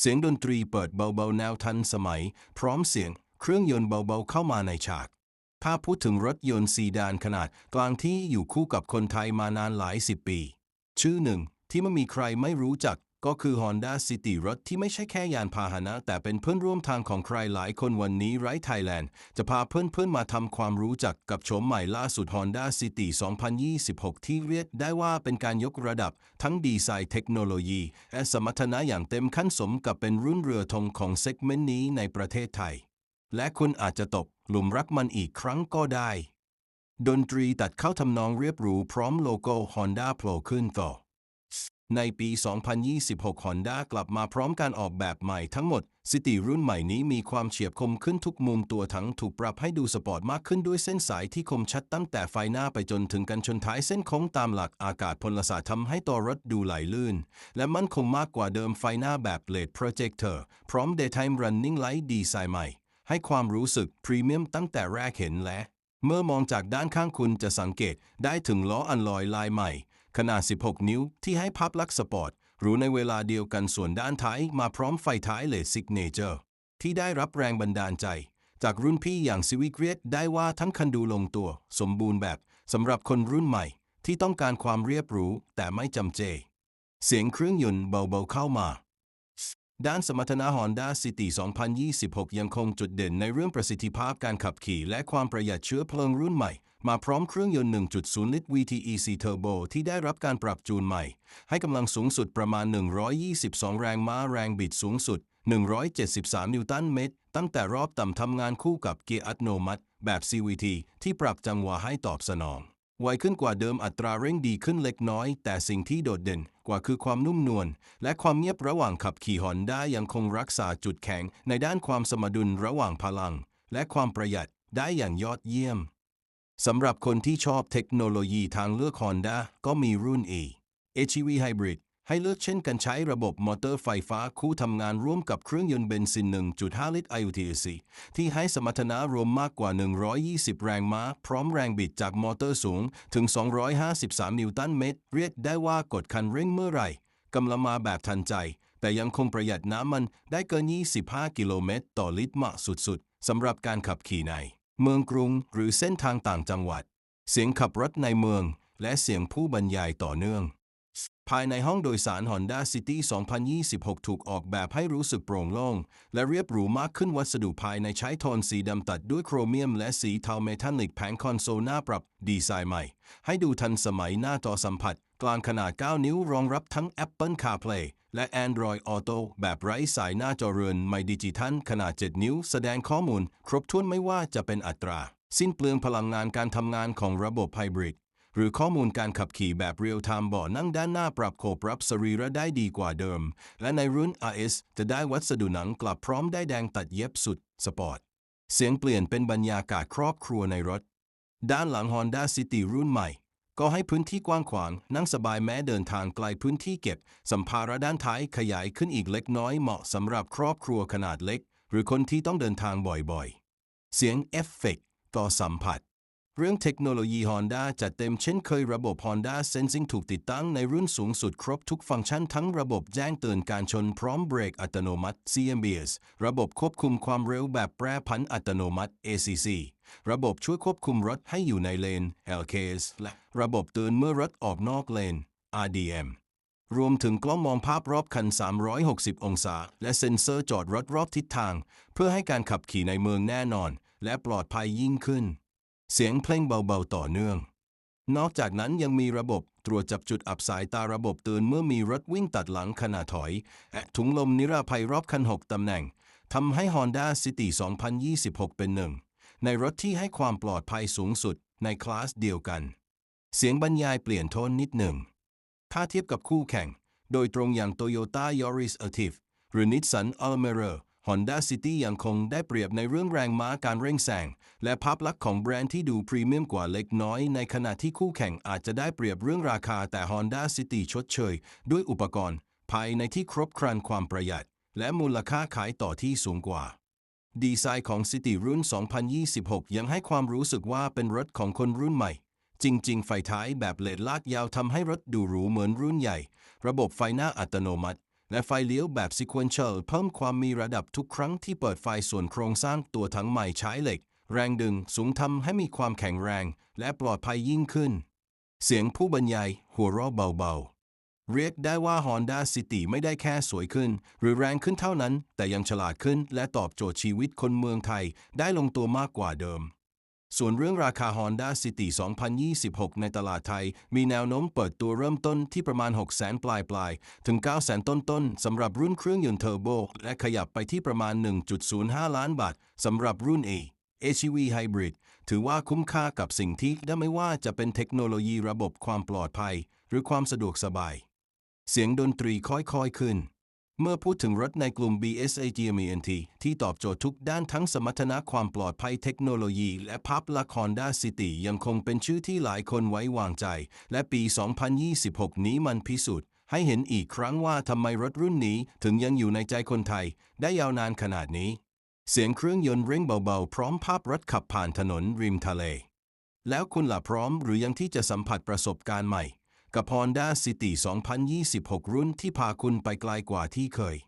เสียงดนตรีเปิดเบาๆแนวทันสมัย พร้อมเสียงเครื่องยนต์เบาๆเข้ามาในฉากถ้าพูดถึงรถยนต์ซีดานขนาดกลางที่อยู่คู่กับคนไทยมานานหลายสิบปี ชื่อหนึ่งที่ไม่มีใครไม่รู้จัก ก็คือ Honda City รถที่ไม่ใช่แค่ยานพาหนะ แต่เป็นเพื่อนร่วมทางของใครหลายคนวันนี้ไรไทยแลนด์ จะพาเพื่อนๆมาทำความรู้จักกับโฉมใหม่ล่าสุด Honda City 2026 ที่เรียกได้ว่าเป็นการยกระดับทั้งดีไซน์เทคโนโลยีและสมรรถนะอย่างเต็มขั้นสมกับเป็นรุ่นเรือธงของเซกเมนต์นี้ในประเทศไทย และคุณอาจจะตกหลุมรักมันอีกครั้งก็ได้ ดนตรีตัดเข้าทำนองเรียบหรูพร้อมโลโก้ Honda โผล่ขึ้นต่อ ในปี 2026 Honda กลับมาพร้อมการออกแบบใหม่ทั้งหมด City รุ่นใหม่นี้มีความเฉียบคมขึ้นทุกมุมตัวทั้งถูกปรับให้ดูสปอร์ตมากขึ้นด้วยเส้นสายที่คมชัดตั้งแต่ไฟหน้าไปจนถึงกันชนท้ายเส้นโค้งตามหลักอากาศพลศาสตร์ทำให้ตัวรถดูไหลลื่น และมั่นคงมากกว่าเดิมไฟหน้าแบบ LED Projector พร้อม Daytime Running Light ดีไซน์ใหม่ ให้ความรู้สึกพรีเมียมตั้งแต่แรกเห็นและ เมื่อมองจากด้านข้างคุณจะสังเกตได้ถึงล้ออันลอยลายใหม่ ขนาด 16 นิ้วที่ให้ภาพลักษ์สปอร์ต หรูในเวลาเดียวกันส่วนด้านท้ายมาพร้อมไฟท้ายเลสซิกเนเจอร์ที่ได้รับแรงบันดาลใจ จากรุ่นพี่อย่างซิวิกเรียได้ว่าทั้งคันดูลงตัว สมบูรณ์แบบสำหรับคนรุ่นใหม่ ที่ต้องการความเรียบรู้แต่ไม่จำเจ เสียงเครื่องยนต์เบาๆเข้ามาด้านสมรรถนะ Honda City 2026 ยังคงจุดเด่นในเรื่องประสิทธิภาพการขับขี่และความประหยัดเชื้อเพลิงรุ่นใหม่ มาพร้อมเครื่องยนต์ 1.0 ลิตร VTEC Turbo ที่ได้รับการปรับจูนใหม่ ให้กำลังสูงสุดประมาณ 122 แรงม้าแรงบิดสูงสุด 173 นิวตันเมตร ตั้งแต่รอบต่ำทำงานคู่กับเกียร์อัตโนมัติ แบบ CVT ที่ปรับจังหวะให้ตอบสนอง ไวขึ้นกว่าเดิมอัตราเร่งดีขึ้นเล็กน้อย แต่สิ่งที่โดดเด่นกว่าคือความนุ่มนวลและความเงียบระหว่างขับขี่ฮอนด้ายังคงรักษาจุดแข็งในด้านความสมดุลระหว่างพลัง และความประหยัดได้อย่างยอดเยี่ยม สำหรับคนที่ชอบเทคโนโลยีทางเลือก Honda ก็มีรุ่น E HEV Hybrid ให้เลือกเช่นกันใช้ระบบมอเตอร์ไฟฟ้าคู่ทำงานร่วมกับเครื่องยนต์เบนซิน 1.5 ลิตร IOTC ที่ให้สมรรถนะรวมมากกว่า 120 แรงม้า พร้อมแรงบิดจากมอเตอร์สูงถึง 253 นิวตันเมตร เรียกได้ว่ากดคันเร่งเมื่อไหร่กำลังมาแบบทันใจ แต่ยังคงประหยัดน้ำมันได้เกิน 25 กิโลเมตรต่อลิตรเหมาะสุดๆสำหรับการขับขี่ใน เมืองกรุงหรือเส้นทางต่างจังหวัด เสียงขับรถในเมือง และเสียงผู้บรรยายต่อเนื่อง ภายในห้องโดยสาร Honda City 2026 ถูกออกแบบให้รู้สึกโปร่งโล่ง และเรียบหรูมากขึ้นวัสดุภายในใช้โทนสีดำตัดด้วยโครเมียม และสีเทาเมทัลลิกแผงคอนโซลหน้าปรับ ดีไซน์ใหม่ ให้ดูทันสมัยหน้าจอสัมผัส กลางขนาด 9 นิ้วรองรับทั้ง Apple CarPlay และ Android Auto แบบไร้สายหน้าจอเรือนไม่ดิจิทัลขนาด 7 นิ้ว แสดงข้อมูล ครบถ้วนไม่ว่าจะเป็นอัตรา สิ้นเปลืองพลังงานการทำงานของระบบไฮบริด หรือข้อมูลการขับขี่แบบเรียลไทม์บาะนั่งด้านหน้าปรับโคปรับสรีระได้ดีกว่าเดิม และในรุ่น RS จะได้วัสดุหนังกลับพร้อมได้แดงตัดเย็บสุด สปอร์ต เสียงเปลี่ยนเป็นบรรยากาศครอบครัวในรถ ด้านหลัง Honda City รุ่นใหม่ ก็ให้พื้นที่กว้างขวางนั่งสบายแม้เดินทางไกลพื้นที่เก็บ สัมภาระด้านท้ายขยายขึ้นอีกเล็กน้อยเหมาะสำหรับครอบครัวขนาดเล็ก หรือคนที่ต้องเดินทางบ่อยๆ เสียงเอฟเฟกต์ต่อสัมผัส เรื่องเทคโนโลยี Honda จัดเต็มเช่นเคยระบบ Honda Sensing ถูกติดตั้งในรุ่นสูงสุดครบทุกฟังก์ชันทั้งระบบแจ้งเตือนการชนพร้อมเบรกอัตโนมัติ CMBS ระบบควบคุมความเร็วแบบแปรผันอัตโนมัติ ACC ระบบช่วยควบคุมรถให้อยู่ในเลน LKS และระบบเตือนเมื่อรถออกนอกเลน RDM รวมถึงกล้องมองภาพรอบคัน 360 องศา และเซ็นเซอร์จอดรถรอบทิศทาง เพื่อให้การขับขี่ในเมืองแน่นอน และปลอดภัยยิ่งขึ้น เสียงเพลงเบาๆต่อเนื่อง นอกจากนั้นยังมีระบบตรวจจับจุดอับสายตาระบบเตือนเมื่อมีรถวิ่งตัดหลังขณะถอยและถุงลมนิรภัยรอบคัน 6 ตำแหน่งทำให้ Honda City 2026 เป็นหนึ่ง ในรถที่ให้ความปลอดภัยสูงสุดในคลาสเดียวกัน เสียงบรรยายเปลี่ยนโทนนิดหนึ่ง ถ้าเทียบกับคู่แข่ง โดยตรงอย่าง Toyota Yaris Active หรือ Nissan Almera Honda City ยังคงได้เปรียบในเรื่องแรงม้าการเร่งแซงและภาพลักษณ์ของแบรนด์ที่ดูพรีเมียมกว่าเล็กน้อย ในขณะที่คู่แข่งอาจจะได้เปรียบเรื่องราคาแต่ Honda City ชดเชย ด้วยอุปกรณ์ ภายในที่ครบครันความประหยัด และมูลค่าขายต่อที่สูงกว่า ดีไซน์ของ City รุ่น 2026 ยังให้ความรู้สึกว่าเป็นรถของคนรุ่นใหม่ จริง ๆ ไฟท้ายแบบเลดลากยาวทำให้รถดูหรูเหมือนรุ่นใหญ่ ระบบไฟหน้าอัตโนมัติ และไฟเลี้ยวแบบ sequential เพิ่มความมีระดับทุกครั้งที่เปิดไฟส่วนโครงสร้างตัวถังใหม่ใช้เหล็ก แรงดึงสูงทำให้มีความแข็งแรง และปลอดภัยยิ่งขึ้น เสียงผู้บรรยาย หัวเราะเบาๆ เรียกได้ว่า Honda City ไม่ได้แค่สวยขึ้น หรือแรงขึ้นเท่านั้น แต่ยังฉลาดขึ้นและตอบโจทย์ชีวิตคนเมืองไทยได้ลงตัวมากกว่าเดิม ส่วนเรื่องราคา Honda City 2026 ในตลาดไทย มีแนวโน้มเปิดตัวเริ่มต้นที่ประมาณ 6 0 0 0 0 ปลายปลายๆถึง 9 0 0 0 0 ต้นต้นๆสำหรับรุ่นเครื่องยนต์เทอร์โบ และขยับไปที่ประมาณ 1.05 ล้านบาทสำหรับรุ่น A HEV Hybrid ถือว่าคุ้มค่ากับสิ่งที่ได้ไม่ว่าจะเป็นเทคโนโลยีระบบความปลอดภัย หรือความสะดวกสบาย เสียงดนตรีค่อยๆขึ้น เมื่อพูดถึงรถในกลุ่ม BSAGMENT ที่ตอบโจทย์ทุกด้านทั้งสมรรถนะความปลอดภัยเทคโนโลยีและภาพลักษณ์ Honda City ยังคงเป็นชื่อที่หลายคนไว้วางใจ และปี 2026 นี้มันพิสูจน์ให้เห็นอีกครั้งว่าทำไมรถรุ่นนี้ถึงยังอยู่ในใจคนไทย ได้ยาวนานขนาดนี้ เสียงเครื่องยนต์เร่งเบาๆ พร้อมภาพรถขับผ่านถนนริมทะเล แล้วคุณล่ะพร้อมหรือยังที่จะสัมผัสประสบการณ์ใหม่ กับ Honda City 2026 รุ่นที่พาคุณไปไกลกว่าที่เคย